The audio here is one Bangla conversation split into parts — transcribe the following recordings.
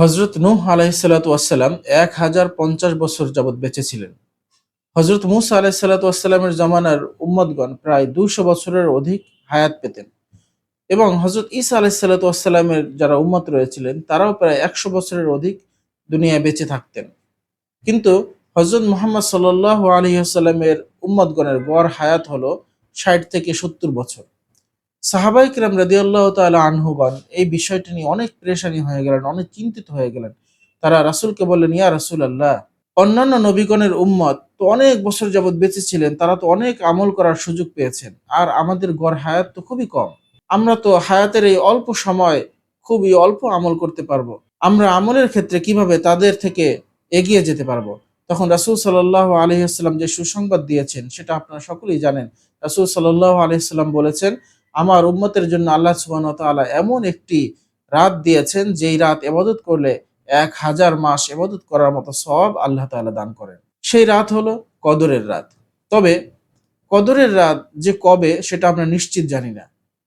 হজরত নূহ আলাইসাল্লাম এক হাজার পঞ্চাশ বছর যাবৎ বেঁচে ছিলেন। হজরত মুসা আলাইসাল্লামের জামানার উম্মদগণ প্রায় দুশো বছরের অধিক হায়াত পেতেন এবং হজরত ইসা আলাইসাল্লামের যারা উম্মত রয়েছিলেন, তারাও প্রায় একশো বছরের অধিক দুনিয়ায় বেঁচে থাকতেন। কিন্তু হজরত মোহাম্মদ সাল আলী আসাল্লামের উম্মদগণের গড় হায়াত হলো ষাট থেকে সত্তর বছর। সাহাবাই কিরাম রাদিয়াল্লাহ তাআলা আনহুগণ এই বিষয়টি নিয়ে অনেক প্রেশানি হয়ে গেলেন, অনেক চিন্তিত হয়ে গেলেন। তারা রাসূলকে বললেন, ইয়া রাসূল আল্লাহ অন্যান্য নবীগণের উম্মত তো অনেক বছর যাবৎ বেঁচে ছিলেন, তারা তো অনেক আমল করার সুযোগ পেয়েছেন, আর আমাদের গড় হায়াত তো খুবই কম। আমরা তো হায়াতের এই অল্প সময় খুবই অল্প আমল করতে পারব। আমরা আমলের ক্ষেত্রে কীভাবে তাদের থেকে এগিয়ে যেতে পারব? তখন রাসূল সাল্লাহ আলহিহাস্লাম যে সুসংবাদ দিয়েছেন, সেটা আপনারা সকলেই জানেন। রাসূল সাল্লাহ আলহিহাস্লাম বলেছেন আমার উম্মতের জন্য আল্লাহ সুবাহ তাআলা এমন একটি রাত দিয়েছেন, যেই রাত এবাদত করলে এক হাজার মাস এবাদত করার মতো সব আল্লাহ তাআলা দান করেন। সেই রাত হলো কদরের রাত। তবে কদরের রাত যে কবে সেটা আমরা নিশ্চিত জানি না।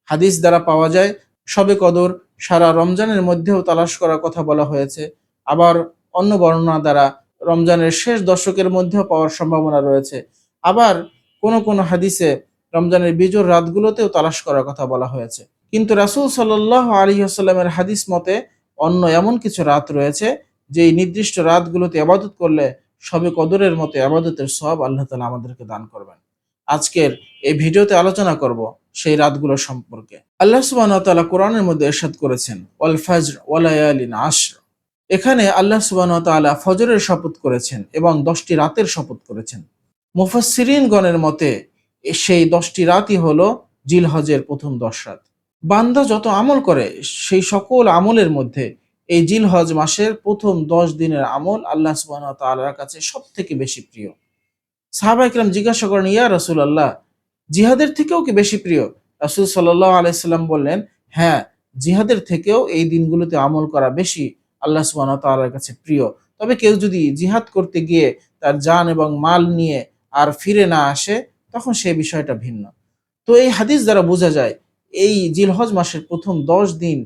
হাদিস দ্বারা পাওয়া যায়, সবে কদর সারা রমজানের মধ্যেও তালাশ করার কথা বলা হয়েছে। আবার অন্য বর্ণনা দ্বারা রমজানের শেষ দশকের মধ্যেও পাওয়ার সম্ভাবনা রয়েছে। আবার কোন কোন হাদিসে রমজানের বিজোর রাতগুলোতেও তালাশ করার কথা বলা হয়েছে। কিন্তু রাসুল সাল্লাহ আলী আসাল্লামের হাদিস মতে অন্য এমন কিছু রাত রয়েছে, যেই নির্দিষ্ট রাতগুলোতে আবাদত করলে সবে কদরের মতো আবাদতের সব আল্লাহ তালা আমাদেরকে দান করবেন। আজকের এই ভিডিওতে আলোচনা করব সেই রাতগুলো সম্পর্কে। আল্লাহ সুবাহ তাআলা কোরআনের মধ্যে এরশাদ করেছেন, ওয়াল ফাজর ওয়ালায়ালিন আশর। এখানে আল্লাহ সুবাহ তাআলা ফজরের শপথ করেছেন এবং দশটি রাতের শপথ করেছেন। মুফাসসিরিন গণের মতে সেই দশটি রাতই হলো জিলহজের প্রথম দশ রাত। বান্দা যত আমল করে, সেই সকল আমলের মধ্যে এই জিলহজ মাসের প্রথম দশ দিনের আমল আল্লাহ সুবাহ তাআলার কাছে সব থেকে বেশি প্রিয়। সাহাবা ইকরাম জিজ্ঞাসা করেন, ইয়া রসুল আল্লাহ জিহাদের থেকেও কি বেশি প্রিয়? রাসুল সাল্লাহ আলাইসাল্লাম বললেন হ্যাঁ জিহাদের থেকেও এই দিনগুলোতে আমল করা বেশি আল্লাহ সুবাহ তাআলার কাছে প্রিয়। তবে কেউ যদি জিহাদ করতে গিয়ে তার যান এবং মাল নিয়ে আর ফিরে না আসে তখন সে বিষয়টা ভিন্ন। তো এই হাদিস দ্বারা বোঝা যায়, এই জিলহজ মাসের প্রথম দশ দিন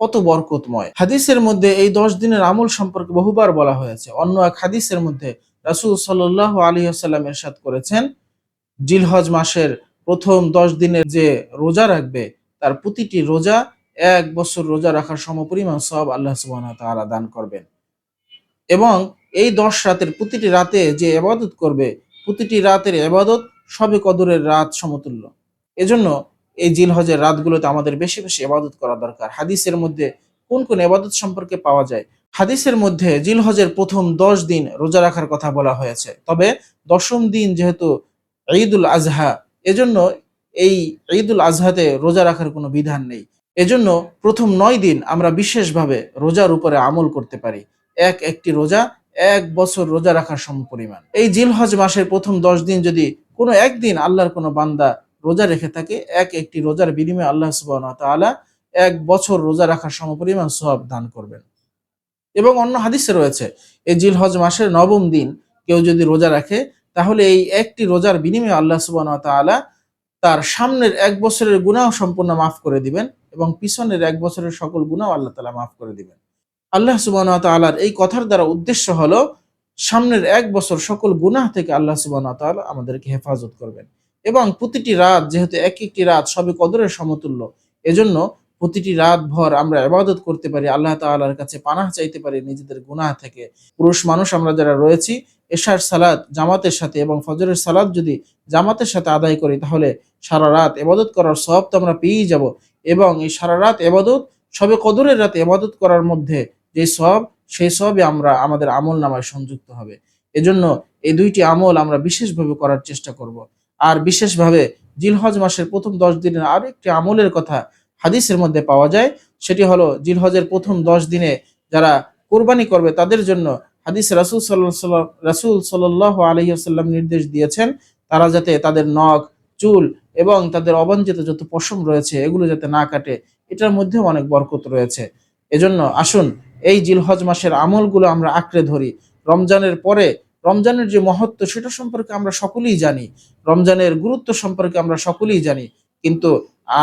কত বরকতময়। হাদিসের মধ্যে এই দশ দিনের আমল সম্পর্কে বহুবার বলা হয়েছে। অন্য এক হাদিসের মধ্যে রাসুল সাল্লাহ আলী আসাল্লাম এরশাদ করেছেন, জিলহজ মাসের প্রথম দশ দিনের যে রোজা রাখবে, তার প্রতিটি রোজা এক বছর রোজা রাখার সমপরিমাণ সব আল্লাহ সুবাহ তাআলা দান করবেন। এবং এই দশ রাতের প্রতিটি রাতে যে এবাদত করবে, প্রতিটি রাতের এবাদত সবে কদরের রাত সমতুল্য। এজন্য এই জিলহজের রাতগুলোতে আমাদের বেশি বেশি এবাদত করা দরকার। হাদিসের মধ্যে কোন কোন এবাদত সম্পর্কে পাওয়া যায়? হাদিসের মধ্যে জিলহজের প্রথম দশ দিন রোজা রাখার কথা বলা হয়েছে। তবে দশম দিন যেহেতু ঈদুল আজহা, এজন্য এই ঈদুল আজহাতে রোজা রাখার কোনো বিধান নেই। এজন্য প্রথম নয় দিন আমরা বিশেষভাবে রোজার উপরে আমল করতে পারি। এক একটি রোজা, এক বছর রোজা রাখার সমপরিমাণ। এই জিলহজ মাসের প্রথম দশ দিন যদি কোনো একদিন আল্লাহর কোনো বান্দা রোজা রেখে থাকে, এক একটি রোজার বিনিময়ে আল্লাহ সুবাহ এক বছর রোজা রাখার সমপরিমাণ সব দান করবেন। এবং অন্য হাদিসে রয়েছে এই জিলহজ মাসের নবম দিন কেউ যদি রোজা রাখে, তাহলে এই একটি রোজার বিনিময়ে আল্লাহ সুবাহ তাআলা তার সামনের এক বছরের গুণাও সম্পূর্ণ মাফ করে দিবেন এবং পিছনের এক বছরের সকল গুণাও আল্লাহ তালা মাফ করে দিবেন। আল্লাহ সুবাহ তাআলার এই কথার দ্বারা উদ্দেশ্য হলো সামনের এক বছর সকল গুনাহ থেকে আল্লাহ সুবাহ আমাদেরকে হেফাজত করবেন। এবং প্রতিটি রাত যেহেতু এক একটি রাত সবে কদরের সমতুল্য, এজন্য প্রতিটি রাত ভর আমরা ইবাদত করতে পারি, আল্লাহ তাআলার কাছে পানাহ চাইতে পারি নিজেদের গুনাহ থেকে। পুরুষ মানুষ আমরা যারা রয়েছি, এশার সালাদ জামাতের সাথে এবং ফজরের সালাদ যদি জামাতের সাথে আদায় করি, তাহলে সারা রাত এবাদত করার সব তো আমরা পেয়েই যাব। এবং এই সারা রাত এবাদত সবে কদরের রাতে এবাদত করার মধ্যে যে সব সেই সবই আমরা আমাদের আমল নামায় সংযুক্ত হবে। এজন্য এই দুইটি আমল আমরা বিশেষভাবে করার চেষ্টা করব। আর বিশেষভাবে জিলহজ মাসের প্রথম দশ দিনের আরও একটি আমলের কথা হাদিসের মধ্যে পাওয়া যায়, সেটি হলো জিলহজের প্রথম দশ দিনে যারা কোরবানি করবে তাদের জন্য হাদিস রাসুল সাল্লাহ রাসুল সাল্লাহ আলহিহাল্লাম নির্দেশ দিয়েছেন, তারা যাতে তাদের নখ, চুল এবং তাদের অবাঞ্ছিত যত পশম রয়েছে এগুলো যাতে না কাটে, এটার মধ্যেও অনেক বরকত রয়েছে। এজন্য আসুন এই জিলহজ মাসের আমলগুলো আমরা আঁকড়ে ধরি। রমজানের পরে, রমজানের যে মহত্ব সেটা সম্পর্কে আমরা সকলেই জানি। রমজানের গুরুত্ব সম্পর্কে আমরা সকলেই জানি। কিন্তু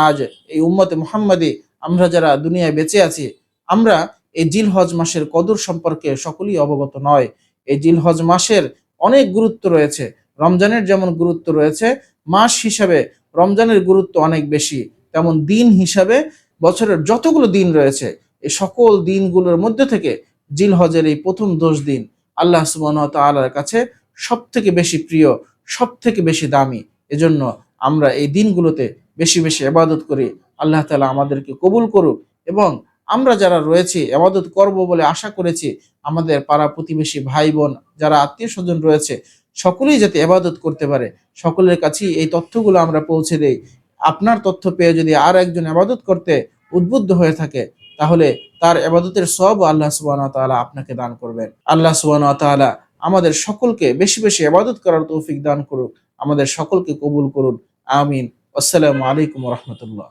আজ এই উম্মতে মোহাম্মদী আমরা যারা দুনিয়ায় বেঁচে আছি, আমরা এই জিলহজ মাসের কদর সম্পর্কে সকলেই অবগত নয়। এই জিল হজ মাসের অনেক গুরুত্ব রয়েছে। রমজানের যেমন গুরুত্ব রয়েছে, মাস হিসাবে রমজানের গুরুত্ব অনেক বেশি। তেমন দিন হিসাবে বছরের যতগুলো দিন রয়েছে এই সকল দিনগুলোর মধ্যে থেকে জিল হজের এই প্রথম দশ দিন আল্লাহ ওয়া কাছে সব থেকে বেশি প্রিয় সব থেকে বেশি দামি। এজন্য আমরা এই দিনগুলোতে বেশি বেশি এবাদত করি। আল্লাহ তাআলা আমাদেরকে কবুল করুক এবং আমরা যারা রয়েছি এবাদত করব বলে আশা করেছি, আমাদের পাড়া প্রতিবেশী ভাই বোন যারা আত্মীয় স্বজন রয়েছে, সকলেই যাতে এবাদত করতে পারে। সকলের কাছেই এই তথ্যগুলো আমরা পৌঁছে দেই। আপনার তথ্য পেয়ে যদি আর একজন এবাদত করতে উদ্বুদ্ধ হয়ে থাকে তাহলে তার এবাদতের সব আল্লাহ সুবাহ তালা আপনাকে দান করবেন। আল্লাহ সুবাহ তালা আমাদের সকলকে বেশি বেশি এবাদত করার তৌফিক দান করুক। আমাদের সকলকে কবুল করুন। আমিন। আসসালামু আলাইকুম রহমতুল্লাহ।